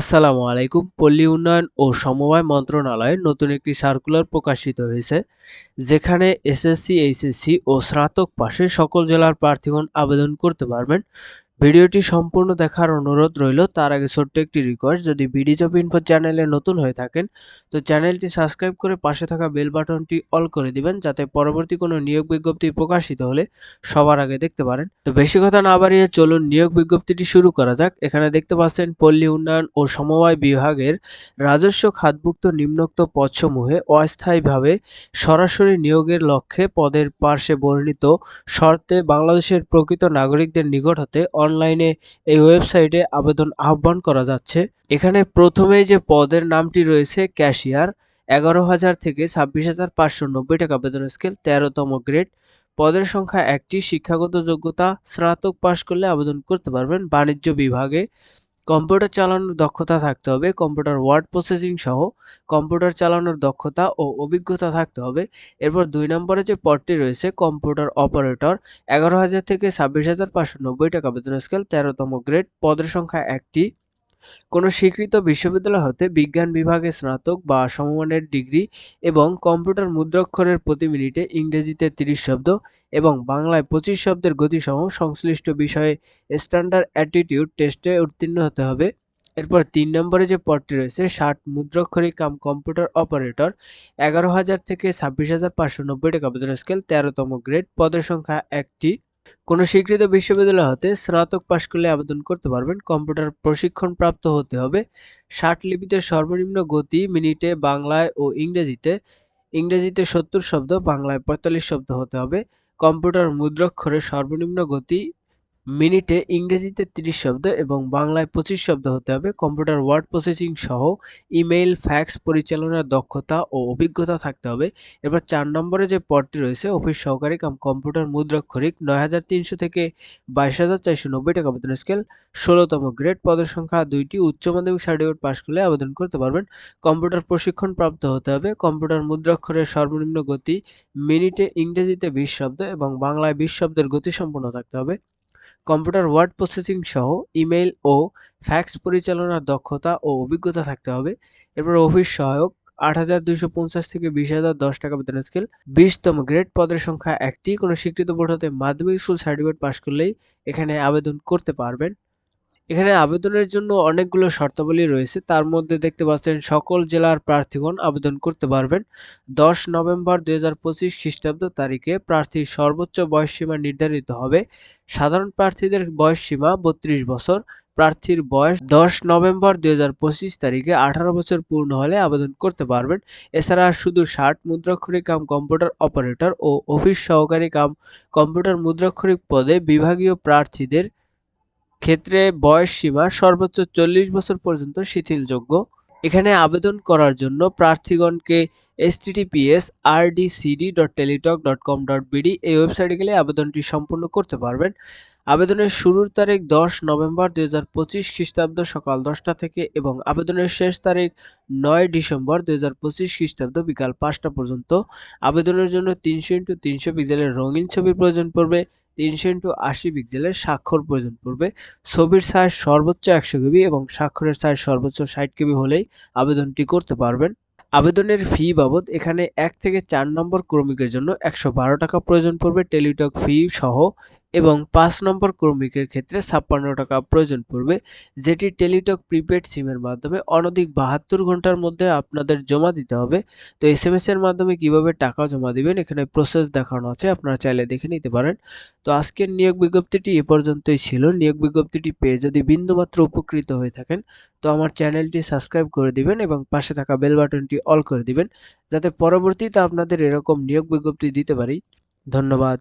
আসসালামু আলাইকুম। পল্লী উন্নয়ন ও সমবায় মন্ত্রণালয়ে নতুন একটি সার্কুলার প্রকাশিত হয়েছে, যেখানে এসএসসি, এইচএসসি ও স্নাতক পাশে সকল জেলার প্রার্থীগণ আবেদন করতে পারবেন। ভিডিওটি সম্পূর্ণ দেখার অনুরোধ রইল। তার আগে ছোট্ট একটি রিকোয়েস্ট যদি বিডি জব ইনফো চ্যানেলে নতুন হয়ে থাকেন, তো চ্যানেলটি সাবস্ক্রাইব করে পাশে থাকা বেল বাটনটি অল করে দিবেন, যাতে পরবর্তী কোনো নিয়োগ বিজ্ঞপ্তি প্রকাশিত হলে সবার আগে দেখতে পারেন। তো বেশি কথা না বাড়িয়ে চলুন, নিয়োগ বিজ্ঞপ্তিটি শুরু করা যাক। এখানে দেখতে পাচ্ছেন, পল্লী উন্নয়ন ও সমবায় বিভাগের রাজস্ব খাতভুক্ত নিম্নোক্ত পদসমূহে অস্থায়ীভাবে সরাসরি নিয়োগের লক্ষ্যে পদের পার্শ্বে বর্ণিত শর্তে বাংলাদেশের প্রকৃত নাগরিকদের নিকট হতে অনলাইনে এই ওয়েবসাইটে আবেদন আহ্বান করা যাচ্ছে। এখানে প্রথমেই যে পদের নামটি রয়েছে ক্যাশিয়ার এগারো হাজার থেকে ছাব্বিশ হাজার পাঁচশো নব্বই টাকা বেতন স্কেল তেরোতম গ্রেড পদের সংখ্যা একটি, শিক্ষাগত যোগ্যতা স্নাতক পাশ করলে আবেদন করতে পারবেন বাণিজ্য বিভাগে। কম্পিউটার চালানোর দক্ষতা থাকতে হবে, কম্পিউটার ওয়ার্ড প্রসেসিং সহ কম্পিউটার চালানোর দক্ষতা ও অভিজ্ঞতা থাকতে হবে। এরপর দুই নম্বরে যে পদটি রয়েছে, কম্পিউটার অপারেটর, এগারো হাজার থেকে ছাব্বিশ হাজার পাঁচশো নব্বই টাকা বেতন স্কেল, তেরোতম গ্রেড, পদের সংখ্যা একটি। কোনো স্বীকৃত বিশ্ববিদ্যালয় হতে বিজ্ঞান বিভাগে স্নাতক বা সমমানের ডিগ্রি এবং কম্পিউটার মুদ্রাক্ষরের প্রতি মিনিটে ইংরেজিতে তিরিশ শব্দ এবং বাংলায় পঁচিশ শব্দের গতিসহ সংশ্লিষ্ট বিষয়ে স্ট্যান্ডার্ড অ্যাটিটিউড টেস্টে উত্তীর্ণ হতে হবে। এরপর তিন নম্বরে যে পদটি রয়েছে, ষাট মুদ্রাক্ষরিক কাম কম্পিউটার অপারেটর, এগারো হাজার থেকে ছাব্বিশ হাজার পাঁচশো নব্বই টাকা বেতন স্কেল তেরোতম গ্রেড, পদের সংখ্যা একটি। কোনো স্বীকৃত বিশ্ববিদ্যালয় হতে স্নাতক পাশ করলে আবেদন করতে পারবেন। কম্পিউটার প্রশিক্ষণ প্রাপ্ত হতে হবে। ষাট লিপিতে সর্বনিম্ন গতি মিনিটে বাংলায় ও ইংরেজিতে ইংরেজিতে সত্তর শব্দ, বাংলায় পঁয়তাল্লিশ শব্দ হতে হবে। কম্পিউটার মুদ্রাক্ষরে সর্বনিম্ন গতি মিনিটে ইংরেজিতে তিরিশ শব্দ এবং বাংলায় পঁচিশ শব্দ হতে হবে। কম্পিউটার, ওয়ার্ড প্রসেসিং সহ ইমেইল, ফ্যাক্স, পরিচালনার দক্ষতা ও অভিজ্ঞতা থাকতে হবে। এবার চার নম্বরে যে পদটি রয়েছে, অফিস সহকারী কাম কম্পিউটার মুদ্রাক্ষরিক নয় হাজার তিনশো থেকে বাইশ হাজার চারশো নব্বই টাকা বেতন স্কেল ষোলোতম গ্রেড পদের সংখ্যা দুইটি, উচ্চ মাধ্যমিক সার্টিফিকেট পাশ করলে আবেদন করতে পারবেন। কম্পিউটার প্রশিক্ষণ প্রাপ্ত হতে হবে। কম্পিউটার মুদ্রাক্ষরের সর্বনিম্ন গতি, মিনিটে ইংরেজিতে বিশ শব্দ এবং বাংলায় বিশ শব্দের গতি সম্পন্ন থাকতে হবে। কম্পিউটার ওয়ার্ড প্রসেসিং সহ ইমেইল ও ফ্যাক্স পরিচালনার দক্ষতা ও অভিজ্ঞতা থাকতে হবে। এরপর অফিস সহায়ক, আট হাজার দুইশো পঞ্চাশ থেকে বিশ হাজার দশ টাকা বেতন স্কেল। বিশতম গ্রেড পদের সংখ্যা একটি। কোনো স্বীকৃত বোর্ড হতে মাধ্যমিক স্কুল সার্টিফিকেট পাশ করলেই এখানে আবেদন করতে পারবেন। এখানে আবেদনের জন্য অনেকগুলো শর্তাবলী রয়েছে। তার মধ্যে দেখতে পাচ্ছেন, সকল জেলার প্রার্থীগণ আবেদন করতে পারবেন। দশ নভেম্বর দুই হাজার পঁচিশ খ্রিস্টাব্দ তারিখে প্রার্থীর সর্বোচ্চ বয়সসীমা নির্ধারিত হবে। সাধারণ প্রার্থীদের বয়সসীমা বত্রিশ বছর। প্রার্থীর বয়স দশ নভেম্বর দুই হাজার পঁচিশ তারিখে আঠারো বছর পূর্ণ হলে আবেদন করতে পারবেন। এছাড়া শুধু ষাট মুদ্রাক্ষরিক কাম কম্পিউটার অপারেটর ও অফিস সহকারী কাম কম্পিউটার মুদ্রাক্ষরিক পদে বিভাগীয় প্রার্থীদের ক্ষেত্রে বয়স সীমা সর্বোচ্চ চল্লিশ বছর পর্যন্ত শিথিলযোগ্য। এখানে আবেদন করার জন্য প্রার্থীগণকে S TTPS RDCD dot Teletalk dot com dot BD এই ওয়েবসাইটে গেলে আবেদনটি সম্পূর্ণ করতে পারবেন। আবেদনের শুরুর তারিখ দশ নভেম্বর দুই হাজার পঁচিশ খ্রিস্টাব্দ সকাল দশটা থেকে এবং আবেদনের শেষ তারিখ নয় ডিসেম্বর দুই হাজার পঁচিশ খ্রিস্টাব্দ বিকাল পাঁচটা পর্যন্ত। আবেদনের জন্য তিনশো ইন্টু তিনশো পিক্সেলের রঙিন ছবির প্রয়োজন পড়বে, তিনশো ইন্টু আশি পিক্সেলের স্বাক্ষর প্রয়োজন পড়বে। ছবির সাইজ সর্বোচ্চ একশো কেবি এবং স্বাক্ষরের সাইজ সর্বোচ্চ ষাট কেবি হলেই আবেদনটি করতে পারবেন। আবেদনের ফি বাবদ এখানে এক থেকে চার নম্বর ক্রমিকের জন্য একশো বারো টাকা প্রয়োজন পড়বে, টেলিটক ফি সহ এবং পাঁচ নম্বর ক্রমিকের ক্ষেত্রে ছাপ্পান্ন টাকা প্রয়োজন পড়বে, যেটি টেলিটক প্রিপেড সিমের মাধ্যমে অনধিক বাহাত্তর ঘণ্টার মধ্যে আপনাদের জমা দিতে হবে। তো এস এম এর মাধ্যমে কীভাবে টাকা জমা দিবেন, এখানে প্রসেস দেখানো আছে, আপনারা চাইলে দেখে নিতে পারেন। তো আজকের নিয়োগ বিজ্ঞপ্তিটি এ পর্যন্তই ছিল। নিয়োগ বিজ্ঞপ্তিটি পেয়ে যদি বিন্দুমাত্র উপকৃত হয়ে থাকেন, তো আমার চ্যানেলটি সাবস্ক্রাইব করে দিবেন এবং পাশে থাকা বেল বাটনটি অল করে দিবেন, যাতে পরবর্তীতে আপনাদের এরকম নিয়োগ বিজ্ঞপ্তি দিতে পারি। ধন্যবাদ।